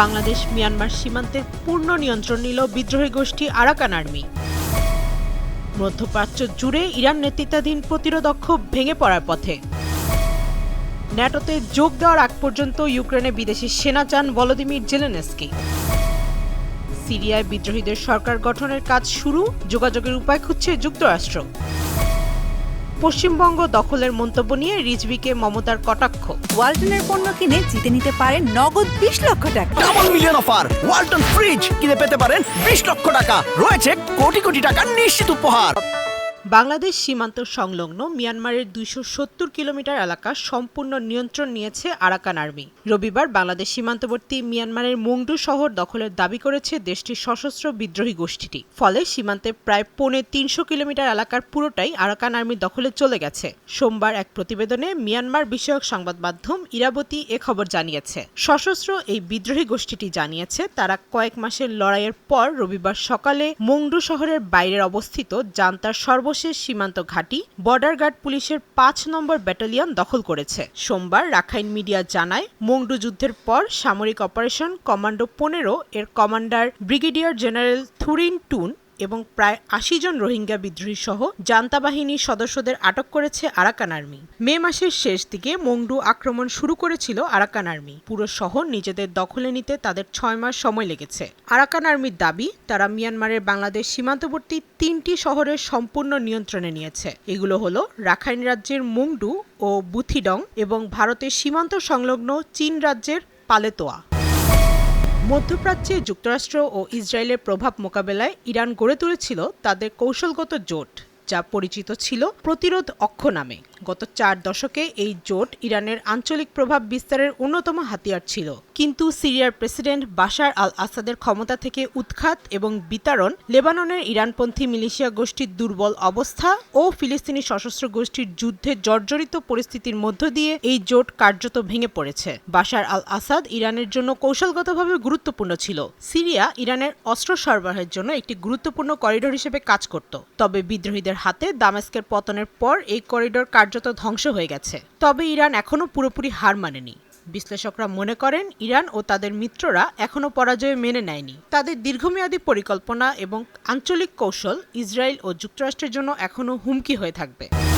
Bangladesh Myanmar সীমান্তের পূর্ণ নিয়ন্ত্রণ নিল বিদ্রোহী গোষ্ঠী আরাকান আর্মি। মধ্যপ্রাচ্য জুড়ে ইরান নেতৃত্বাধীন প্রতিরোধক্ষ ভেঙে পড়ার পথে। ন্যাটোতে যোগ দেওয়ার আগ পর্যন্ত ইউক্রেনে বিদেশি সেনা চান ভলোদিমির জেলেনেস্কি। সিরিয়ায় বিদ্রোহীদের সরকার গঠনের কাজ শুরু, যোগাযোগের উপায় খুঁজছে যুক্তরাষ্ট্র। পশ্চিমবঙ্গ দখলের মন্তব্য নিয়ে রিজভিকে মমতার কটাক্ষ। ওয়ালটনের পণ্য কিনে জিতে নিতে পারেন নগদ বিশ লক্ষ টাকা। Double million offer Walton fridge কিনে পেতে পারেন বিশ লক্ষ টাকা। রয়েছে কোটি কোটি টাকার নিশ্চিত উপহার। বাংলাদেশ সীমান্ত সংলগ্ন মিয়ানমারের দুইশো সত্তর কিলোমিটার এলাকা সম্পূর্ণ নিয়ন্ত্রণ নিয়েছে আরাকান আর্মি। রবিবার বাংলাদেশ সীমান্তবর্তী মিয়ানমারের মুংডু শহর দখলের দাবি করেছে দেশটির সশস্ত্র বিদ্রোহী গোষ্ঠীটি। ফলে সীমান্তে প্রায় পৌনে তিনশো কিলোমিটার এলাকার পুরোটাই আরাকান আর্মির দখলে চলে গেছে। সোমবার এক প্রতিবেদনে মিয়ানমার বিষয়ক সংবাদ মাধ্যম ইরাবতী এ খবর জানিয়েছে। সশস্ত্র এই বিদ্রোহী গোষ্ঠীটি জানিয়েছে, তারা কয়েক মাসের লড়াইয়ের পর রবিবার সকালে মুংডু শহরের বাইরে অবস্থিত জান্তার সর্বশেষ সীমান্ত ঘাঁটি বর্ডার গার্ড পুলিশের পাঁচ নম্বর ব্যাটালিয়ন দখল করেছে। সোমবার রাখাইন মিডিয়া জানায়, মংডু যুদ্ধের পর সামরিক অপারেশন কমান্ডো পনেরো এর কমান্ডার ব্রিগেডিয়ার জেনারেল থুরিন টুন এবং প্রায় আশি জন রোহিঙ্গা বিদ্রোহী সহ জান্তা বাহিনীর সদস্যদের আটক করেছে আরাকান আর্মি। মে মাসের শেষ দিকে মংডু আক্রমণ শুরু করেছিল আরাকান আর্মি। পুরো শহর নিজেদের দখলে নিতে তাদের ছয় মাস সময় লেগেছে। আরাকান আর্মির দাবি, তারা মিয়ানমারের বাংলাদেশ সীমান্তবর্তী তিনটি শহরের সম্পূর্ণ নিয়ন্ত্রণে নিয়েছে। এগুলো হলো রাখাইন রাজ্যের মুংডু ও বুথিডং এবং ভারতের সীমান্ত সংলগ্ন চীন রাজ্যের পালেতোয়া। মধ্যপ্রাচ্যে যুক্তরাষ্ট্র ও ইসরায়েলের প্রভাব মোকাবেলায় ইরান গড়ে তুলেছিল তাদের কৌশলগত জোট, যা পরিচিত ছিল প্রতিরোধ অক্ষ নামে। গত চার দশকে এই জোট ইরানের আঞ্চলিক প্রভাব বিস্তারের অন্যতম হাতিয়ার ছিল। কিন্তু সিরিয়ার প্রেসিডেন্ট বাশার আল আসাদের ক্ষমতা থেকে উৎখাত এবং বিতাড়ন, লেবাননের ইরানপন্থী মিলিশিয়া গোষ্ঠীর দুর্বল অবস্থা ও ফিলিস্তিনি সশস্ত্র গোষ্ঠীর যুদ্ধে জর্জরিত পরিস্থিতির মধ্য দিয়ে এই জোট কার্যত ভেঙে পড়েছে। বাশার আল আসাদ ইরানের জন্য কৌশলগতভাবে গুরুত্বপূর্ণ ছিল। সিরিয়া ইরানের অস্ত্র সরবরাহের জন্য একটি গুরুত্বপূর্ণ করিডোর হিসেবে কাজ করত। তবে বিদ্রোহীদের হাতে দামেস্কের পতনের পর এই করিডোর কার্যত ধ্বংস হয়ে গেছে। তবে ইরান এখনও পুরোপুরি হার মানেনি। বিশ্লেষকরা মনে করেন, ইরান ও তাদের মিত্ররা এখনও পরাজয় মেনে নেয়নি। তাদের দীর্ঘমেয়াদী পরিকল্পনা এবং আঞ্চলিক কৌশল ইসরায়েল ও যুক্তরাষ্ট্রের জন্য এখনও হুমকি হয়ে থাকবে।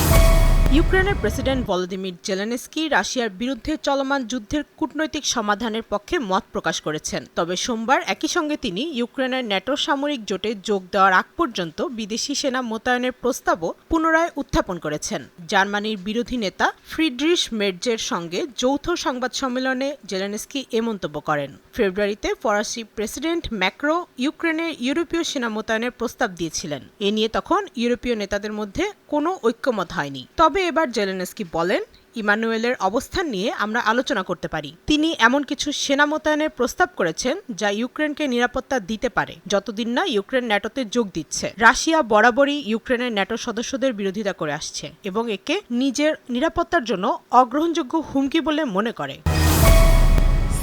ইউক্রেনের প্রেসিডেন্ট ভলোদিমির জেলেনস্কি রাশিয়ার বিরুদ্ধে চলমান যুদ্ধের কূটনৈতিক সমাধানের পক্ষে মত প্রকাশ করেছেন। তবে সোমবার একই সঙ্গে তিনি ইউক্রেনের ন্যাটো সামরিক জোটে যোগ দেওয়ার আগ পর্যন্ত বিদেশি সেনা মোতায়েনের প্রস্তাবও পুনরায় উত্থাপন করেছেন। জার্মানির বিরোধী নেতা ফ্রিডরিশ মের্জের সঙ্গে যৌথ সংবাদ সম্মেলনে জেলেনস্কি এ মন্তব্য করেন। ফেব্রুয়ারিতে ফরাসি প্রেসিডেন্ট ম্যাক্রো ইউক্রেনের ইউরোপীয় সেনা মোতায়েনের প্রস্তাব দিয়েছিলেন। এ নিয়ে তখন ইউরোপীয় নেতাদের মধ্যে কোনো ঐক্যমত হয়নি। তবে এবার জেলেনস্কি বলেন, ইমানুয়েলের অবস্থান নিয়ে আমরা আলোচনা করতে পারি। তিনি এমন কিছু সেনা মোতায়েনের প্রস্তাব করেছেন যা ইউক্রেনকে নিরাপত্তা দিতে পারে। যতদিন না ইউক্রেন ন্যাটোতে যোগ দিচ্ছে। রাশিয়া বরাবরই ইউক্রেনের ন্যাটো সদস্যদের বিরোধিতা করে আসছে এবং একে নিজের নিরাপত্তার জন্য অগ্রহণযোগ্য হুমকি বলে মনে করে।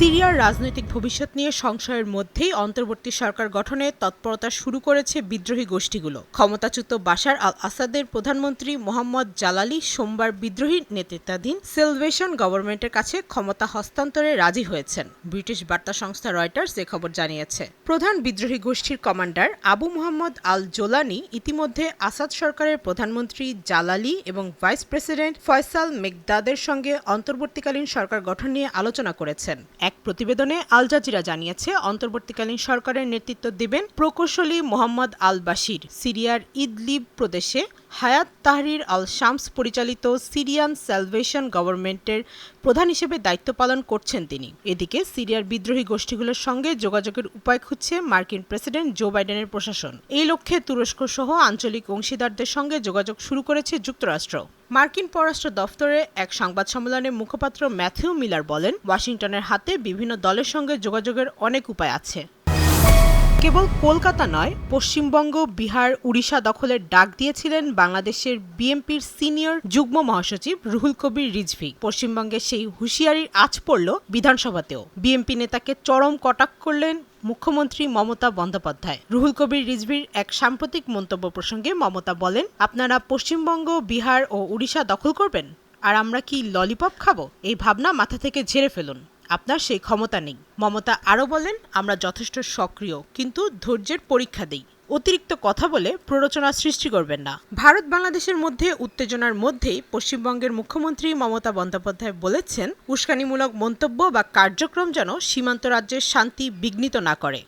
সিরিয়ার রাজনৈতিক ভবিষ্যৎ নিয়ে সংশয়ের মধ্যেই অন্তর্বর্তী সরকার গঠনে তৎপরতা শুরু করেছে বিদ্রোহী গোষ্ঠীগুলো। ক্ষমতাচ্যুত বাশার আল আসাদের প্রধানমন্ত্রী মোহাম্মদ জালালি সোমবার বিদ্রোহী নেতৃত্বাধীন সেলভেশন গভর্নমেন্টের কাছে ক্ষমতা হস্তান্তরে রাজি হয়েছেন, ব্রিটিশ বার্তা সংস্থা রয়টার্স এ খবর জানিয়েছে। প্রধান বিদ্রোহী গোষ্ঠীর commander Abu Mohammad al Jolani ইতিমধ্যে আসাদ সরকারের প্রধানমন্ত্রী জালালি এবং ভাইস প্রেসিডেন্ট ফয়সাল মেগদাদের সঙ্গে অন্তর্বর্তীকালীন সরকার গঠন নিয়ে আলোচনা করেছেন। এক প্রতিবেদনে আল জাজিরা জানিয়েছে, অন্তর্বর্তীকালীন সরকারের নেতৃত্ব দেবেন প্রকৌশলী মোহাম্মদ আল বাশির। সিরিয়ার ইদলিব প্রদেশে হায়াত তাহরির আল শামস পরিচালিত সিরিয়ান স্যালভেশন গভর্নমেন্টের প্রধান হিসেবে দায়িত্ব পালন করছেন তিনি। এদিকে সিরিয়ার বিদ্রোহী গোষ্ঠীগুলোর সঙ্গে যোগাযোগের উপায় খুঁজছে মার্কিন প্রেসিডেন্ট জো বাইডেনের প্রশাসন। এই লক্ষ্যে তুরস্ক সহ আঞ্চলিক অংশীদারদের সঙ্গে যোগাযোগ শুরু করেছে যুক্তরাষ্ট্র। মার্কিন পররাষ্ট্র দফতরে এক সংবাদ সম্মেলনে মুখপাত্র ম্যাথিউ মিলার বলেন, ওয়াশিংটনের হাতে বিভিন্ন দলের সঙ্গে যোগাযোগের অনেক উপায় আছে। কেবল কলকাতা নয়, পশ্চিমবঙ্গ, বিহার, উড়িষ্যা দখলের ডাক দিয়েছিলেন বাংলাদেশের বিএনপির সিনিয়র যুগ্ম মহাসচিব রুহুল কবির রিজভি। পশ্চিমবঙ্গের সেই হুঁশিয়ারির আজ পড়ল বিধানসভাতেও। বিএনপি নেতাকে চরম কটাক করলেন মুখ্যমন্ত্রী মমতা বন্দ্যোপাধ্যায়। রুহুল কবির রিজভির এক সাম্প্রতিক মন্তব্য প্রসঙ্গে মমতা বলেন, আপনারা পশ্চিমবঙ্গ, বিহার ও উড়িষ্যা দখল করবেন, আর আমরা কি ললিপপ খাব? এই ভাবনা মাথা থেকে ঝেড়ে ফেলুন। আপনার সেই ক্ষমতা নেই। মমতা আরও বলেন, আমরা যথেষ্ট সক্রিয়, কিন্তু ধৈর্যের পরীক্ষা দেই। অতিরিক্ত কথা বলে প্ররোচনা সৃষ্টি করবেন না। ভারত বাংলাদেশের মধ্যে উত্তেজনার মধ্যেই পশ্চিমবঙ্গের মুখ্যমন্ত্রী মমতা বন্দ্যোপাধ্যায় বলেছেন, উস্কানিমূলক মন্তব্য বা কার্যক্রম যেন সীমান্ত রাজ্যের শান্তি বিঘ্নিত না করে।